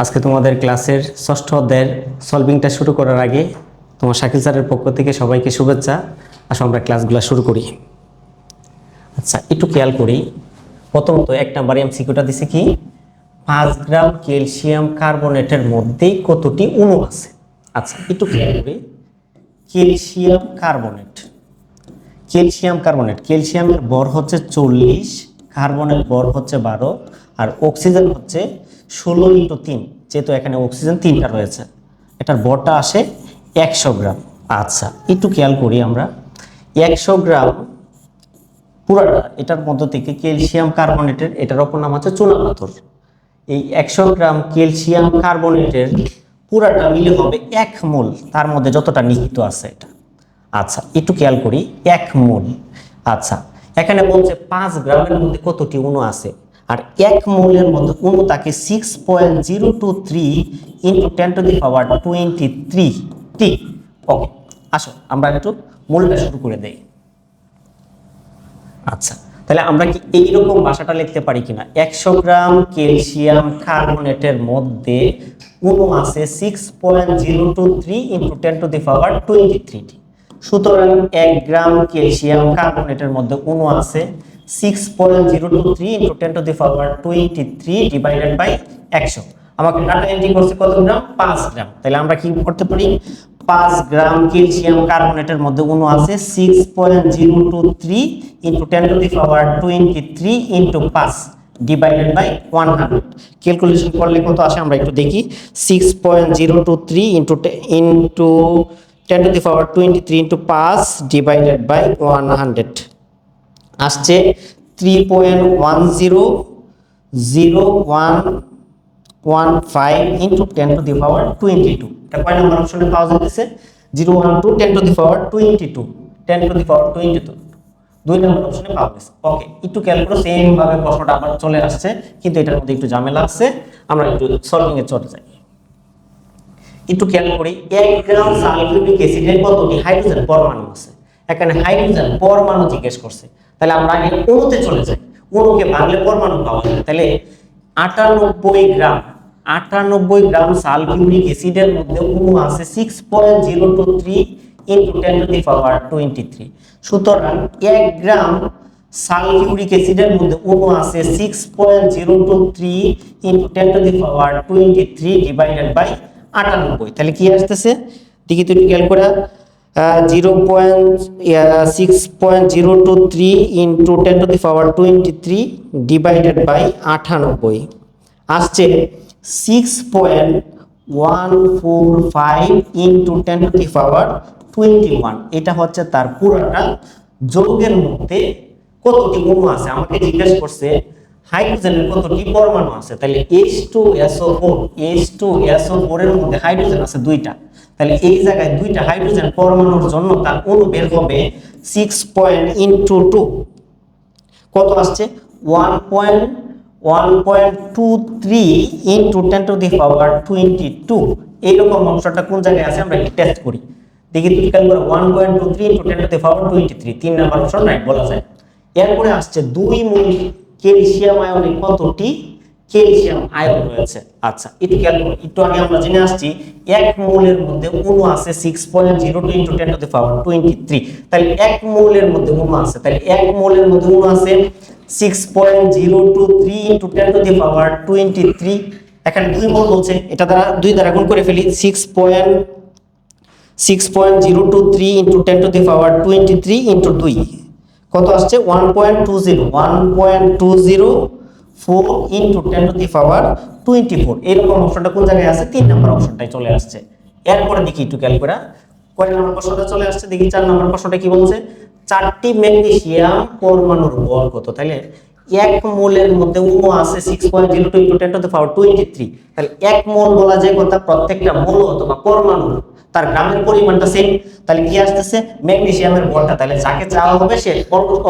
আজকে তোমাদের ক্লাসের ষষ্ঠ অধ্যায়ের সলভিংটা শুরু করার আগে তোমার শাকিল স্যারের পক্ষ থেকে সবাইকে শুভেচ্ছা। আসো আমরা ক্লাসগুলো শুরু করি। আচ্ছা একটু খেয়াল করি। প্রথমত এক নাম্বার এমসিকিউটা দিছে কি? পাঁচ গ্রাম ক্যালসিয়াম কার্বনেটের মধ্যেই কতটি অণু আছে? আচ্ছা একটু খেয়াল করি। Calcium carbonate. ক্যালসিয়াম কার্বনেট, ক্যালসিয়ামের বর হচ্ছে চল্লিশ, কার্বনের বর হচ্ছে বারো, আর অক্সিজেন হচ্ছে ষোলো ইন্টু তিন, যেহেতু এখানে অক্সিজেন তিনটা রয়েছে, এটার বরটা আসে একশো গ্রাম। আচ্ছা একটু খেয়াল করি আমরা। একশো গ্রাম পুরাটা, এটার মধ্য থেকে ক্যালসিয়াম কার্বনেটের, এটার অপর নাম হচ্ছে চুনা পাথর। এই একশো গ্রাম ক্যালসিয়াম কার্বনেটের পুরাটা মিলে হবে এক মোল, তার মধ্যে যতটা নিহিত আছে এটা। আচ্ছা একটু খেয়াল করি, এক মোল। আচ্ছা এখানে বলছে পাঁচ গ্রামের মধ্যে কতটি অণু আছে? আর এক মোলের মধ্যে অণু তাকে six point zero two three into ten to the power twenty three T okay আসো, আমরা একটু মূলটা শুরু করে দেই। আচ্ছা তাহলে আমরা কি এইরকম ভাষাটা লিখতে পারি কিনা? একশো গ্রাম ক্যালসিয়াম কার্বনেটের মধ্যে অণু আছে six point zero two three into ten to the power twenty three সুতরাং এক গ্রাম ক্যালসিয়াম কার্বনেটের মধ্যে অণু আছে six point zero two three into ten to the power twenty three divided by একশো। আমাকে ডাটা এন্ট্রি করছে কত গ্রাম? পাঁচ গ্রাম। তাহলে আমরা কি করতে পারি? পাঁচ গ্রাম ক্যালসিয়াম কার্বনেটের মধ্যে অণু আছে six point zero two three into ten to the power twenty three into পাঁচ divided by one hundred calculation করলে কত আসে? আমরা একটু দেখি। Six point zero two three into into ten to the power twenty three into পাঁচ divided by one hundred আসছে three point one zero zero one one five into ten to the power twenty two এটা কয় নম্বর অপশনে পাওয়া যাচ্ছে zero one two ten to the power twenty two ten to the power twenty two দুই নম্বর অপশনে পাওয়া গেছে। ওকে একটু খেয়াল করো সেম প্রশ্নটা আবার চলে আসছে, কিন্তু এটার মধ্যে একটু ঝামেলা আছে। আমরা একটু সলভিং এ চলে যাই। একটু খেয়াল করি, এক গ্রাম সালফিউরিক অ্যাসিডের কতটি হাইড্রোজেন পরমাণু আছে? এখানে হাইড্রোজেন পরমাণু জিজ্ঞেস করছে। তাহলে আমরা আগে অণুতে চলে যাই। অণুকে ভাঙলে পরমাণু পাওয়া যায়। তাহলে আটানব্বই গ্রাম আটানব্বই গ্রাম সালফিউরিক অ্যাসিডের মধ্যে অণু আছে six point zero two three into ten to the power twenty three সুতরাং এক গ্রাম সালফিউরিক অ্যাসিডের মধ্যে অণু আছে six point zero two three into ten to the power twenty three divided by আটানব্বই। তাহলে কি আসতেছে? দেখি তুই খেয়াল করে। Zero point six point zero two three into ten to the power twenty three divided by আটানব্বই। আসছে six point one four five into ten to the power twenty one এটা হচ্ছে তার পুরোটা যৌগের মধ্যে কতটি অণু আছে? আমাকে জিজ্ঞেস করছে হাইড্রোজেনের কতটি পরমাণু আছে? তাহলে H two SO four H two SO মধ্যে হাইড্রোজেন আছে দুইটা। তাহলে এই জায়গায় দুইটা হাইড্রোজেন পরমাণুর জন্য তার অণু বের হবে সিক্স পয়েন্ট ইন্টু টু কত আসছে? One point one point two three into ten to the power twenty two এইরকম অংশটা কোন জায়গায় আছে? আমরা একটু টেস্ট করি। দেখি তুই খেয়াল করে one point two three into ten to the power twenty three তিন নাম্বার অপশন রাইট বলা যায়। এরপরে আসছে দুই মূল ক্যালসিয়াম আয়নে কতটি ক্যালসিয়াম আয়ন রয়েছে? আচ্ছা খেয়াল একটু আগে আমরা জেনে আসছি, এক মোলের মধ্যে অণু আছে six point zero two into ten to the power twenty three তাহলে এক মোলের মধ্যে অণু আছে, তাহলে এক মোলের মধ্যে অণু আছে six point zero two three into ten to the power twenty three এখানে দুই মোল বলছে, এটা দ্বারা দুই দ্বারা গুণ করে ফেলি six point six point zero two three into ten to the power twenty three into দুই। কত আসছে? One point two zero one point two zero four into ten to the power twenty four এরকম অপশনটা কোন জায়গায় আছে তিন নম্বর অপশনটাই চলে আসছে। এরপরে দেখি একটু ক্যাল করে কয় নম্বর প্রশ্নটা চলে আসছে? দেখি চার নম্বর প্রশ্নটা কি বলছে? চারটি ম্যাগনেসিয়াম পরমাণুর বল কত? তাহলে এক মোলের মধ্যে অণু আছে six point zero two into ten to the power twenty three তাহলে এক মোল বলা যায় কথা প্রত্যেকটা মোল অথবা পরমাণু তার গ্রামের পরিমাণটা সেম তাহলে কি আসতেছে? ম্যাগনেসিয়ামের বলটা। তাহলে যাকে চাওয়া হবে সে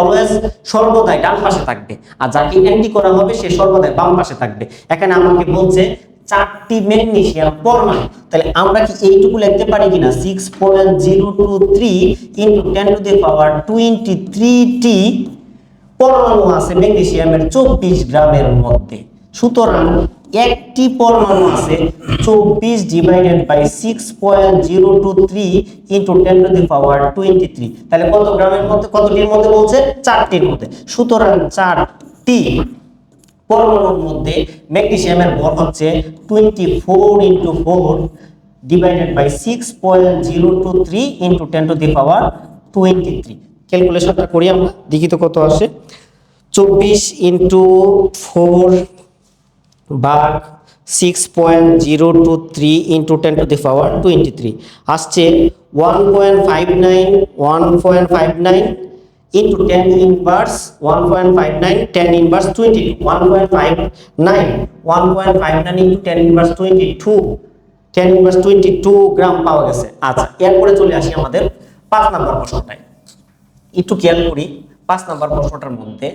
অলওয়েজ সর্বদাই ডান পাশে থাকবে। আর যাকে এন্টি করা হবে সে সর্বদাই বাম পাশে থাকবে। এখানে আমাকে বলছে চারটি ম্যাগনেসিয়াম পরমাণু। তাহলে আমরা কি এইটুকু লিখতে পারি কিনা? Six point zero two three into ten to the power twenty three টি পরমাণু আছে ম্যাগনেসিয়ামের চব্বিশ গ্রামের মধ্যে। সুতরাং একটি পরমাণু আছে, চব্বিশ divided by six point zero two three into ten to the power twenty three তাহলে কত গ্রামের মধ্যে, কতটির মধ্যে বলছে? চারটির মধ্যে। সুতরাং চারটি পরমাণুর মধ্যে ম্যাগনেসিয়ামের ভর হচ্ছে twenty four into four divided by six point zero two three into ten to the power twenty three ক্যালকুলেশনটা করি আমরা, দেখি তো কত আসে। চব্বিশ ইন্টু ফোর ভাগ six point zero two three into ten to the power twenty three আসছে one point five nine one point five nine into ten inverse one point five nine ten inverse twenty one point five nine one point five nine into ten inverse twenty two ten inverse twenty two gram পাওয়া গেছে। আচ্ছা এরপরে চলে আসি আমাদের পাঁচ number প্রশ্নটায়। একটু খেয়াল করি, পাঁচ নাম্বার প্রশ্নটার মধ্যে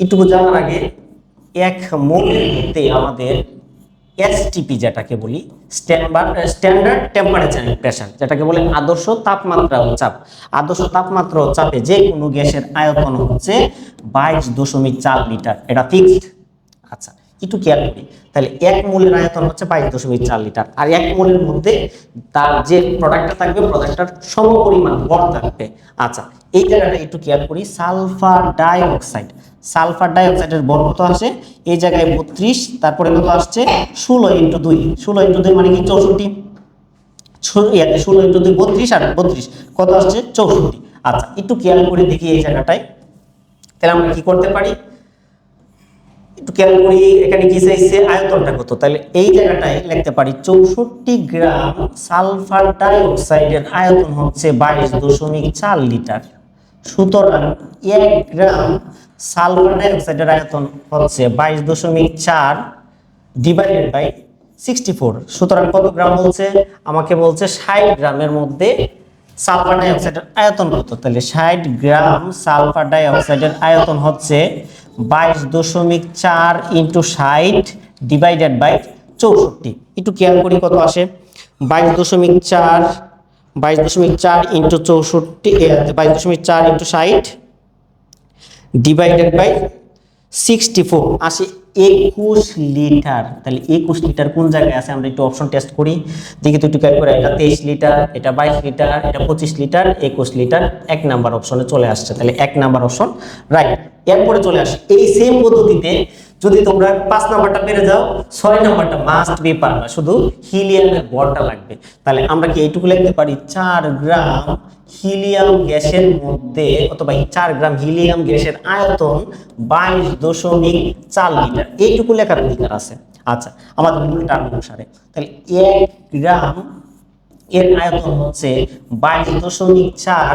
একটু জানার আগে এক মুহূর্তে আমাদের এসটিপি যেটাকে বলি স্ট্যান্ডার্ড টেম্পারেচার প্রেশার যেটাকে বলে আদর্শ তাপমাত্রা ও চাপ। আদর্শ তাপমাত্রা ও চাপে যে কোনো গ্যাসের আয়তন হচ্ছে বাইশ দশমিক চার লিটার, এটা ফিক্সড আচ্ছা একটু খেয়াল করি তাহলে এক মোলের আয়তন হচ্ছে বাইশ দশমিক চার লিটার। আর এক মোলের মধ্যে তার যে প্রোডাক্টটা থাকবে প্রোডাক্টটার সম পরিমাণ ভর থাকবে। আচ্ছা এই জায়গাটা একটু খেয়াল করি। Sulphur dioxide. সালফার ডাইঅক্সাইডের ভর কত আসে? এই জায়গায় বত্রিশ, তারপরে কত আসছে? ষোলো ইন্টু দুই। ষোলো ইন্টু দুই মানে কি? চৌষট্টি। ষোলো ইন্টু দুই বত্রিশ আর বত্রিশ। কত আসছে? চৌষট্টি। আচ্ছা একটু খেয়াল করে দেখি এই জায়গাটায়। তাহলে আমরা কি করতে পারি? একটু খেয়াল করি, এখানে কি চাইছে? আয়তনটা কত? তাহলে এই জায়গাটায় লিখতে পারি, চৌষট্টি গ্রাম সালফার ডাইঅক্সাইডের আয়তন হচ্ছে বাইশ দশমিক চার লিটার। সুতরাং এক গ্রাম সালফার ডাইঅক্সাইডের আয়তন হচ্ছে বাইশ দশমিক চার ডিভাইডেড বাই সিক্সটি ফোর সুতরাং কত গ্রাম বলছে? আমাকে বলছে ষাট গ্রামের মধ্যে সালফার ডাইঅক্সাইডের আয়তন কত? তাহলে ষাট গ্রাম সালফার ডাইঅক্সাইডের আয়তন হচ্ছে বাইশ দশমিক চার ইন্টু ষাট ডিভাইডেড বাই চৌষট্টি। একটু খেয়াল করি কত আসে। বাইশ দশমিক চার, বাইশ দশমিক চার ইন্টু চৌষট্টি বাইশ দশমিক চার ইন্টু ষাট ডিভাইডেড বাই একুশ লিটার। কোন জায়গায় আছে? আমরা একটু অপশন টেস্ট করি। দেখি তো একটু ক্যাল তেইশ লিটার, এটা বাইশ লিটার, এটা পঁচিশ লিটার, একুশ লিটার। এক নাম্বার অপশনে চলে আসছে। তাহলে এক নাম্বার অপশন রাইট এরপরে চলে আসে। এই সেম পদ্ধতিতে যদি তোমরা পাঁচ নাম্বারটা পেরে যাও, ছয় নাম্বারটা মাস্ট বি পারবা। শুধু হিলিয়ামের বলটা লাগবে। তাহলে আমরা কি এইটুকু লিখতে পারি? চার গ্রাম হিলিয়াম গ্যাসের মধ্যে অথবা চার গ্রাম হিলিয়াম গ্যাসের আয়তন বাইশ দশমিক চার লিটার। এইটুকু লেখার অধিকার আছে। আচ্ছা আমাদের মূল টার্ম অনুসারে তাহলে এক গ্রাম এর আয়তন হচ্ছে বাইশ দশমিক চার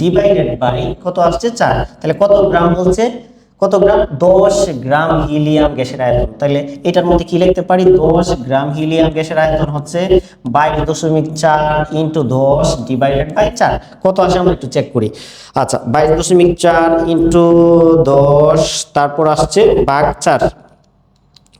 ডিভাইডেড বাই কত আসছে চার? তাহলে কত গ্রাম বলছে? কত গ্রাম? দশ গ্রাম হিলিয়াম গ্যাসের আয়তন। তাহলে এটার মধ্যে কি লিখতে পারি? দশ গ্রাম হিলিয়াম গ্যাসের আয়তন হচ্ছে বাইশ দশমিক চার ইন্টু দশ ডিভাইডেড বাই চার। কত আসে আমরা একটু চেক করি। আচ্ছা বাইশ দশমিক চার ইন্টু দশ, তারপর আসছে বাঘ চার।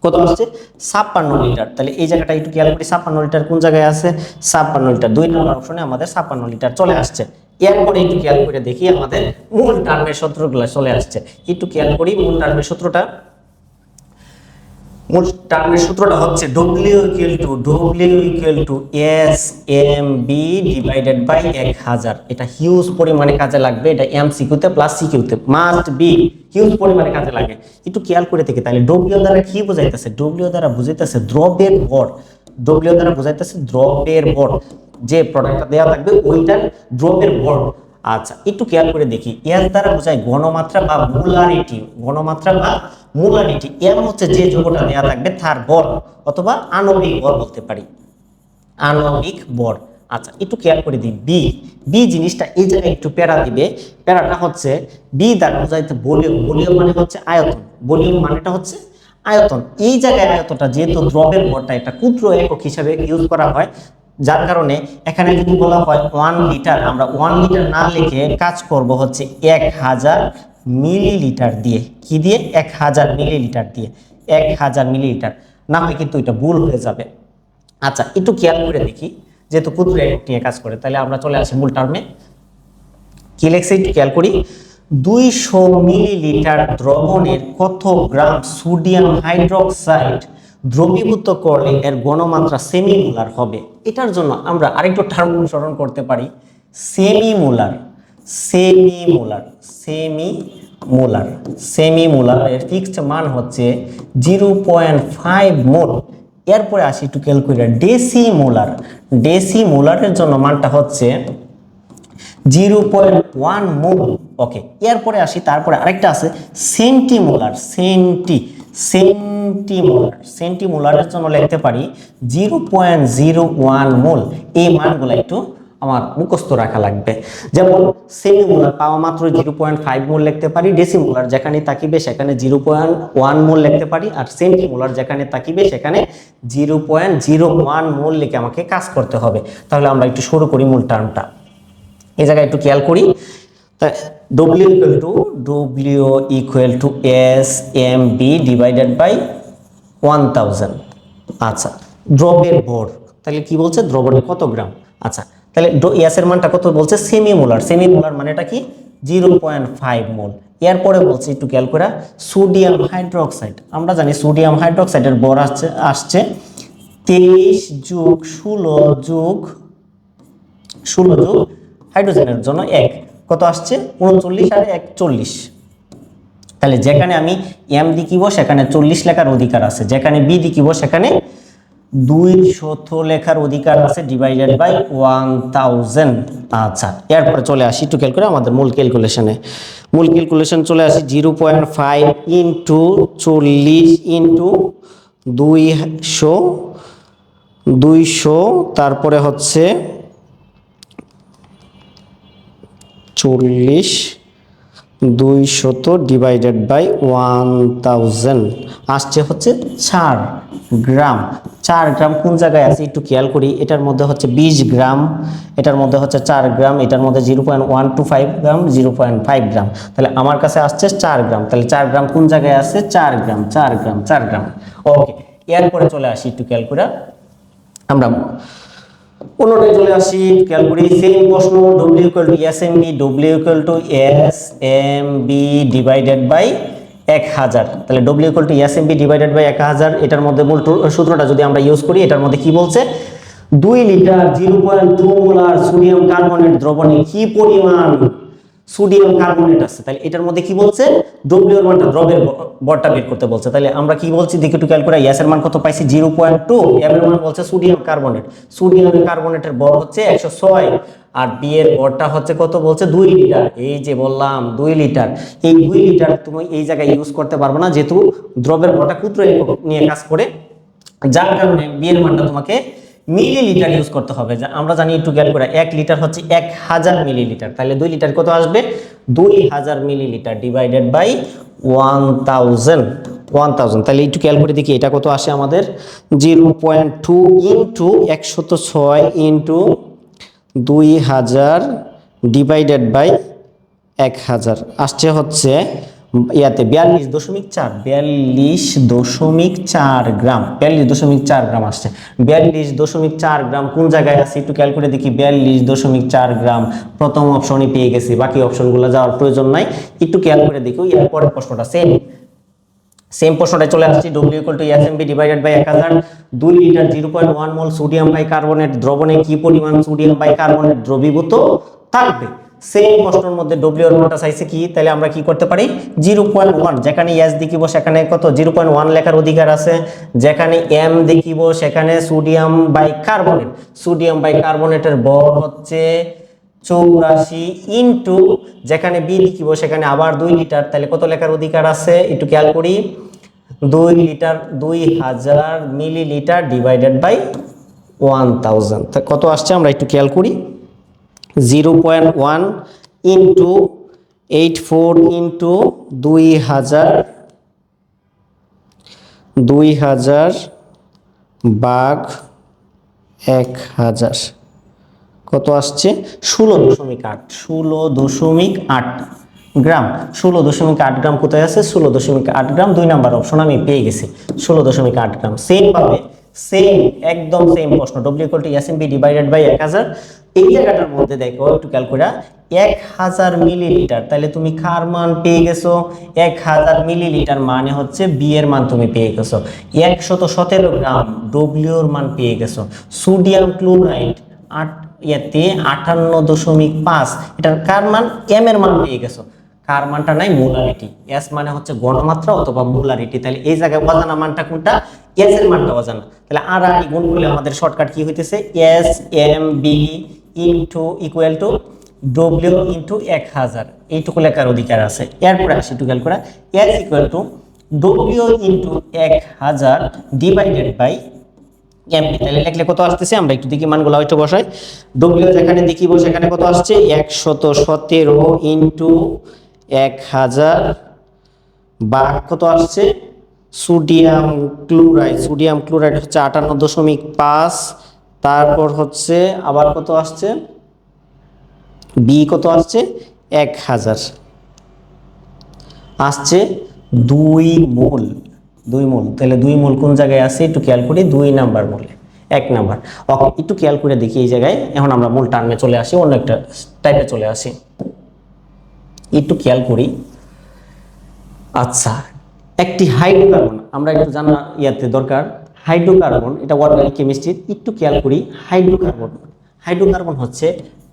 কত আসছে? ছাপ্পান্ন লিটার। তাহলে এই জায়গাটা একটু খেয়াল করি, ছাপ্পান্ন লিটার কোন জায়গায় আছে? ছাপ্পান্ন লিটার। দুই নম্বর অপশনে আমাদের ছাপ্পান্ন লিটার চলে আসছে। এরপরে একটু খেয়াল করে দেখি আমাদের মূল টার্মের সূত্রগুলো চলে আসছে। একটু খেয়াল করি মূল টার্মের সূত্রটা। মূল টার্মের সূত্রটা হচ্ছে W equal to W equal to S M B divided by এক হাজার। এটা হিউজ পরিমাণে কাজে লাগবে, এটা এম সিকিউতে প্লাস সি সিকিউতে মাস্ট বি হিউজ পরিমাণে কাজে লাগে। একটু খেয়াল করে দেখি তাহলে ডব্লিউ দ্বারা কি বোঝাইতেছে? ডব্লিউ দ্বারা বুঝাইতেছে দ্রবের ভর। ডব্লিউ দ্বারা বুঝাইতেছে দ্রবের ভর। যে প্রোডাক্টটা দেওয়া থাকবে, ওইটার দ্রবের ভর। আচ্ছা একটু খেয়াল করে দেখি। এর দ্বারা বোঝায় ঘনমাত্রা বা মোলারিটি ঘনমাত্রা বা মোলারিটি এর হচ্ছে যে যৌগটা দেওয়া থাকবে, তার বল অথবা আণবিক বল বলতে পারি। আণবিক বল আচ্ছা একটু খেয়াল করে দিই। বি বি জিনিসটা এই জায়গায় একটু প্যারা দিবে। প্যারাটা হচ্ছে বি দ্বারা বোঝাইতে বলিউম বলিউম মানে হচ্ছে আয়তন। বলিউম মানেটা হচ্ছে আয়তন। এই জায়গায় আয়তনটা যেহেতু দ্রবের ভরটা এটা ক্ষুদ্র একক হিসাবে ইউজ করা হয় যার কারণে এখানে যদি বলা হয় ওয়ান লিটার আমরা ওয়ান লিটার না লিখে কাজ করব হচ্ছে এক হাজার মিলিলিটার দিয়ে। কি দিয়ে? এক হাজার মিলিলিটার দিয়ে। এক হাজার মিলিলিটার না হয় কিন্তু এটা ভুল হয়ে যাবে। আচ্ছা একটু খেয়াল করে দেখি, যেহেতু ক্ষুদ্র একক নিয়ে কাজ করে, তাহলে আমরা চলে আসি মূল টার্মে কি লেখছে একটু খেয়াল করি? দুইশো মিলিলিটার দ্রবণের কত গ্রাম সোডিয়াম হাইড্রোক্সাইড দ্রবীভূত করলে এর গণমাত্রা সেমিমোলার হবে। এটার জন্য আমরা আরেকটু টার্ম অনুসরণ করতে পারি। Semimolar semimolar semi molar semi molar এর ফিক্সড মান হচ্ছে জিরো পয়েন্ট ফাইভ মোল এরপরে আসি একটু ক্যালকুলেটার ডেসি মোলার ডেসি মোলারের জন্য মানটা হচ্ছে zero point one mole okay এরপরে আসি, তারপরে আরেকটা আছে সেন্টিমোলার সেন্টি সেন্টিমোলার সেন্টিমোলারের জন্য লিখতে পারি zero point zero one mole. এই মানগুলো একটু আমার মুখস্থ রাখা লাগবে। যেমন সেমিমোলার পাওয়া মাত্র জিরো পয়েন্ট ফাইভ মোল লিখতে পারি, ডেসিমোলার যেখানে তাকিবে সেখানে জিরো পয়েন্ট ওয়ান মোল লিখতে পারি, আর সেন্টিমোলার যেখানে তাকিবে সেখানে zero point zero one mole লিখে আমাকে কাজ করতে হবে। তাহলে আমরা একটু শুরু করি মূল টার্মটা। এই জায়গায় একটু খেয়াল করি। তা equal to W equal to S M B divided by one thousand আচ্ছা দ্রবের ভর, তাহলে কি বলছে? দ্রবণে কত গ্রাম? আচ্ছা তাহলে ইয়াসের মানটা কত বলছে? সেমি মোলার সেমি মোলার মানেটা কি? জিরো পয়েন্ট ফাইভ মোল এরপরে বলছে, একটু খেয়াল করে সোডিয়াম হাইড্রোক্সাইড আমরা জানি সোডিয়াম হাইড্রোক্সাইডের বর আসছে আসছে তেইশ যুগ ষোলো যুগ, ষোলো যোগ হাইড্রোজেনের জন্য এক। কত আসছে? উনচল্লিশ আর এক চল্লিশ তাহলে যেখানে আমি এম দিকিব সেখানে চল্লিশ লেখার অধিকার আছে। যেখানে বি দিকিব সেখানে দুই শত লেখার অধিকার আছে ডিভাইডেড বাই ওয়ান থাউজেন্ড আচ্ছা এরপরে চলে আসি একটু ক্যালকুলেট আমাদের মূল ক্যালকুলেশনে মূল ক্যালকুলেশন চলে আসি জিরো পয়েন্ট ফাইভ ইন্টু চল্লিশ ইন্টু দুইশো দুইশো, তারপরে হচ্ছে চল্লিশ দুইশত ডিভাইডেড বাই ওয়ান থাউজেন্ড আসছে হচ্ছে চার গ্রাম। চার গ্রাম কোন জায়গায় আছে? একটু খেয়াল করি। এটার মধ্যে হচ্ছে বিশ গ্রাম। এটার মধ্যে হচ্ছে চার গ্রাম। এটার মধ্যে zero point one two five gram zero point five gram. তাহলে আমার কাছে আসছে চার গ্রাম। তাহলে চার গ্রাম কোন জায়গায় আছে? চার গ্রাম চার গ্রাম চার গ্রাম। ওকে এরপরে চলে আসি একটু খেয়াল করে আমরা অন্যটায় চলে আসি খেয়াল সেম প্রশ্ন W equal to S M B W equal to S M B divided by এক হাজার। তাহলে W equal to S M B divided by এক হাজার, এটার মধ্যে মূল সূত্রটা যদি আমরা ইউজ করি, এটার মধ্যে কি বলছে? দুই litre zero point two molar sodium carbonate দ্রবণে কি পরিমাণ সোডিয়াম কার্বনেট আছে। তাহলে এটার মধ্যে কি বলছে? ডব্লিউ এর মানটা দ্রবের ব- বরটা বের করতে বলছে। তাহলে আমরা কি বলছি? দেখে একটু ক্যালকুলেট ইয়াস এর মান কত পাইছি? জিরো পয়েন্ট টু এম এর মান বলছে সোডিয়াম কার্বনেট। সোডিয়াম কার্বনেটের বর হচ্ছে একশো ছয়। আর বি এর বরটা হচ্ছে কত বলছে? দুই লিটার। এই যে বললাম, দুই লিটার। এই দুই লিটার তুমি এই জায়গায় ইউজ করতে পারবে না, যেহেতু দ্রবের বরটা ক্ষুদ্র নিয়ে কাজ করে। যার কারণে বিয়ের মানটা তোমাকে মিলিলিটার ইউজ করতে হবে। যা আমরা জানি একটু গ্যাল করে, এক লিটার হচ্ছে এক হাজার মিলিলিটার। তাহলে দুই লিটার কত আসবে? দুই হাজার millilitre divided by one thousand one thousand তাহলে একটু ক্যাল করে দেখি, এটা কত আসে আমাদের? জিরো পয়েন্ট টু ইন্টু একশত ছয় ইন্টু দুই হাজার ডিভাইডেড বাই এক হাজার। আসছে হচ্ছে ইয়াতে বিয়াল্লিশ দশমিক চার, বিয়াল্লিশ দশমিক চার গ্রাম, বিয়াল্লিশ দশমিক চার গ্রাম আসছে। বিয়াল্লিশ দশমিক চার গ্রাম কোন জায়গায় আছে একটু ক্যাল করে দেখি, বিয়াল্লিশ দশমিক চার গ্রাম, প্রথম অপশনই পেয়ে গেছি, বাকি অপশনগুলো যাওয়ার প্রয়োজন নাই। একটু ক্যাল করে দেখি এর পরের প্রশ্নটা সেম সেম প্রশ্নটা চলে আসছে W equal to SMB divided by এক হাজার দুই litre zero point one mole sodium by carbonate দ্রবণে কি পরিমাণ সোডিয়াম বাই কার্বনেট দ্রবীভূত থাকবে? সেম প্রশ্নের মধ্যে ডব্লিউ এর মানটা চাইছে কি? তাহলে আমরা কি করতে পারি? জিরো পয়েন্ট ওয়ান যেখানে এস দেখিব, সেখানে কত? জিরো পয়েন্ট ওয়ান লেখার অধিকার আছে। যেখানে এম দেখিব, সেখানে sodium by carbonate sodium by কার্বনেটের বর হচ্ছে চৌরাশি ইন্টু যেখানে বি লিখিব সেখানে আবার দুই লিটার তাহলে কত লেখার অধিকার আছে? একটু খেয়াল করি। দুই লিটার দুই হাজার millilitre divided by one thousand কত আসছে? আমরা একটু খেয়াল করি। Zero point one into eight four into দুই হাজার দুই হাজার বাঘ এক হাজার। কত আসছে? ষোলো দশমিক আট, ষোলো দশমিক আট গ্রাম। ষোলো দশমিক আট গ্রাম কোথায় আছে? ষোলো দশমিক আট গ্রাম, দুই নাম্বার অপশন আমি পেয়ে গেছি। ষোলো দশমিক আট গ্রাম। সেমভাবে সেম একদম সেম প্রশ্ন। W equal to SMB divided by এক হাজার। এই জায়গাটার মধ্যে দেখো, একটু খেয়াল করে এক হাজার মিলিলিটার। তাহলে তুমি কার মান পেয়ে গেছো? এক হাজার মিলিলিটার মানে হচ্ছে বি এর মান তুমি পেয়ে গেছো। একশত সতেরো গ্রাম ডব্লিউর মান পেয়ে গেছো। সোডিয়াম ক্লোরাইড আট, ইয়াতে আটান্ন দশমিক পাঁচ, এটার কার মান? এম এর মান পেয়ে গেছো। কার মানটা নাই? মোলারিটি। এস মানে হচ্ছে গণমাত্রা অথবা মোলারিটি। তাহলে এই জায়গায় অজানা মানটা কোনটা? এস এর মানটা অজানা। তাহলে আর আর গুণ করলে আমাদের শর্টকাট কি হইতেছে? S M B into equal to W into এক হাজার। এইটুকু লেখার অধিকার আছে। এরপরে আসি করে। ইকুয়াল টু ডব্লিউ ইন্টু এক হাজার ডিভাইডেড বাই এমপি তাহলে লিখলে কত আসতেছে? আমরা একটু দেখি মানগুলো হয়তো বসাই। ডব্লিউ কত আসছে? একশত সতেরো ইন্টু এক হাজার। বা কত আসছে? সোডিয়াম ক্লোরাইড সোডিয়াম ক্লোরাইড হচ্ছে আটান্ন দশমিক পাঁচ। তারপর হচ্ছে আবার কত আসছে? বি কত আসছে? এক হাজার। আসছে দুই মূল। দুই মূল। তাহলে দুই মূল কোন জায়গায় আছে? একটু খেয়াল করি, দুই নাম্বার মোলে। এক নাম্বার। একটু খেয়াল করে দেখি এই জায়গায়। এখন আমরা মূল টার্মে চলে আসি, অন্য একটা টাইপে চলে আসি। একটু খেয়াল করি। আচ্ছা একটি হাইড্রোকার্বন আমরা একটু জানা ইয়াতে দরকার। হাইড্রোকার্বন, এটা অর্গানিক কেমিস্ট্রি একটু খেয়াল করি, হাইড্রোকার্বন হাইড্রোকার্বন হচ্ছে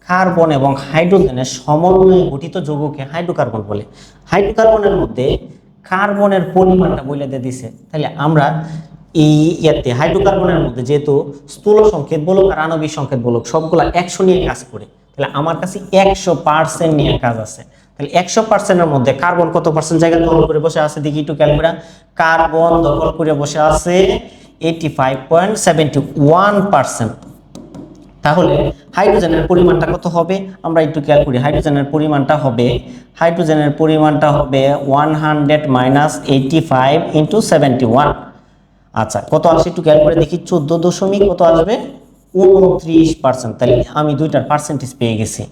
কার্বন এবং হাইড্রোজেনের সমন্বয়ে গঠিত যৌগকে হাইড্রোকার্বন বলে। হাইড্রোকার্বনের মধ্যে কার্বনের পরিমাণটা বলে দিয়ে দিছে। তাহলে আমরা এই ইয়াতে হাইড্রোকার্বনের মধ্যে যেহেতু স্থূল সংকেত বলুক আর আণবিক সংকেত বলুক, সবগুলা একশো নিয়ে কাজ করে। তাহলে আমার কাছে একশো পার্সেন্ট নিয়ে কাজ আছে। তাহলে একশো পার্সেন্টের মধ্যে কার্বন কত পার্সেন্ট জায়গা দখল করে বসে আছে? দেখি একটু খেয়াল কার্বন দখল করে বসে আছে এইটি ফাইভ তাহলে হাইড্রোজেনের পরিমাণটা কত হবে? আমরা একটু খেয়াল করি, হাইড্রোজেনের পরিমাণটা হবে, হাইড্রোজেনের পরিমাণটা হবে one hundred minus eighty five into seventy one আচ্ছা কত আসে একটু খেয়াল করে দেখি, চোদ্দ দশমিক কত আসবে? উনত্রিশ পার্সেন্ট তাহলে আমি দুইটার পার্সেন্টেজ পেয়ে গেছি।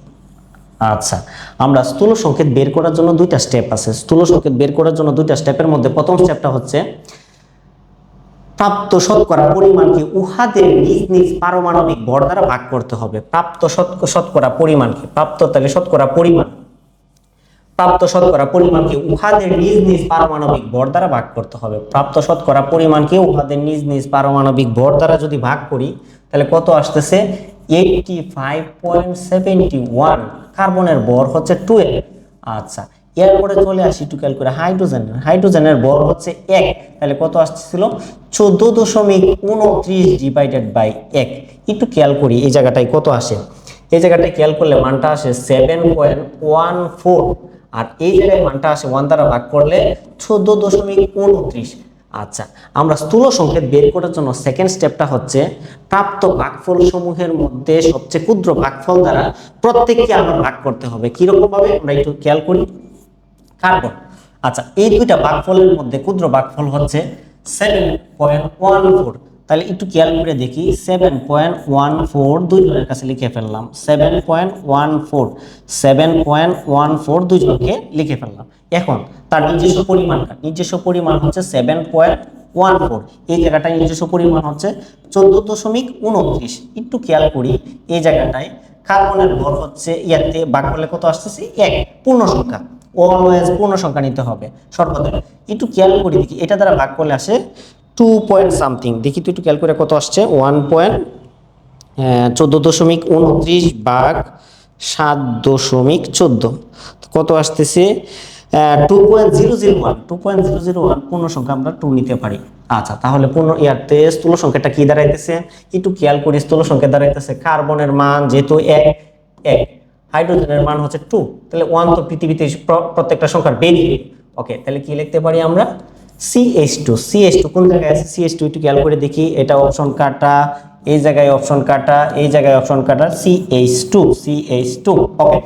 আচ্ছা আমরা স্থূল সংকেত বের করার জন্য দুইটা স্টেপ আছে। স্থূল সংকেত বের করার জন্য দুইটা স্টেপের মধ্যে প্রথম স্টেপটা হচ্ছে প্রাপ্ত শতকরা পরিমাণকে উহাদের নিজ নিজ পারমাণবিক ভর দ্বারা ভাগ করতে হবে। প্রাপ্ত শতক- শতকরা পরিমাণকে, প্রাপ্ত তাহলে শতকরা পরিমাণ। প্রাপ্ত শতকরা পরিমাণকে উহাদের নিজ নিজ পারমাণবিক ভর দ্বারা ভাগ করতে হবে। প্রাপ্ত শতকরা পরিমাণকে উহাদের নিজ নিজ পারমাণবিক ভর দ্বারা যদি ভাগ করি, তাহলে কত আসতেছে? Eighty five point seventy one কার্বনের ভর হচ্ছে টুয়েলভ আচ্ছা এরপরে চলে আসি একটু খেয়াল করে হাইড্রোজেনের হাইড্রোজেনের ভর হচ্ছে এক। তাহলে কত আসতেছিল? চোদ্দ দশমিক উনত্রিশ ডিভাইডেড বাই এক। একটু খেয়াল করি এই জায়গাটায় কত আসে। এই জায়গাটায় খেয়াল করলে মানটা আসে সেভেন পয়েন্ট ওয়ান ফোর আর এই জায়গায় মানটা আসে ওয়ান দ্বারা ভাগ করলে চোদ্দ দশমিক উনত্রিশ। আচ্ছা আমরা স্থূল সংকেত বের করার জন্য সেকেন্ড স্টেপটা হচ্ছে প্রাপ্ত ভাগফল সমূহের মধ্যে সবচেয়ে ক্ষুদ্র ভাগফল দ্বারা প্রত্যেককে আমরা ভাগ করতে হবে। কীরকম ভাবে আমরা একটু খেয়াল করি। কার্বন আচ্ছা এই দুইটা ভাগফলের মধ্যে ক্ষুদ্র ভাগফল হচ্ছে সেভেন পয়েন্ট ওয়ান ফোর তাহলে একটু খেয়াল করে দেখি সেভেন পয়েন্ট ওয়ান ফোর দুইজনের কাছে লিখে ফেললাম seven point one four seven point one four দুইজনকে লিখে ফেললাম। এখন, তার নিজস্ব পরিমাণটা নিজস্ব পরিমাণ হচ্ছে সেভেন পয়েন্ট ওয়ান ফোর এই জায়গাটায় নিজস্ব পরিমাণ হচ্ছে চোদ্দ দশমিক উনত্রিশ। একটু খেয়াল করি, এই জায়গাটায় কার্বনের ভর হচ্ছে ইয়াতে ভাগ কত আসতেছে? এক পূর্ণ সংখ্যা অলওয়েজ পূর্ণ সংখ্যা নিতে হবে। সর্বদা একটু খেয়াল করি, দেখি এটা দ্বারা ভাগ করলে আসে টু পয়েন্ট সামথিং দেখি তো একটু খেয়াল করে কত আসছে? ওয়ান পয়েন্ট চোদ্দ দশমিক উনত্রিশ ভাগ সাত দশমিক চোদ্দ। কত আসতেছে? Two point zero zero one two point zero zero one পূর্ণ সংখ্যা আমরা টু নিতে পারি। আচ্ছা তাহলে পূর্ণ ইয়াতে স্থূল সংখ্যাটা কি দাঁড়াইতেছে? একটু খেয়াল করি, স্থূল সংখ্যা দাঁড়াইতেছে। কার্বনের মান যেহেতু এক এক। হাইড্রোজেনের মান হচ্ছে টু তাহলে ওয়ান তো পৃথিবীতে প্র- প্রত্যেকটা সংখ্যার বেরিয়ে ওকে তাহলে কি লিখতে পারি আমরা? সিএইচ টু সিএইচ টু কোন জায়গায় আছে? সিএইচ টু একটু খেয়াল করে দেখি। এটা অপশন কাটা, এই জায়গায় অপশন কাটা, এই জায়গায় অপশন কাটা CH two CH two okay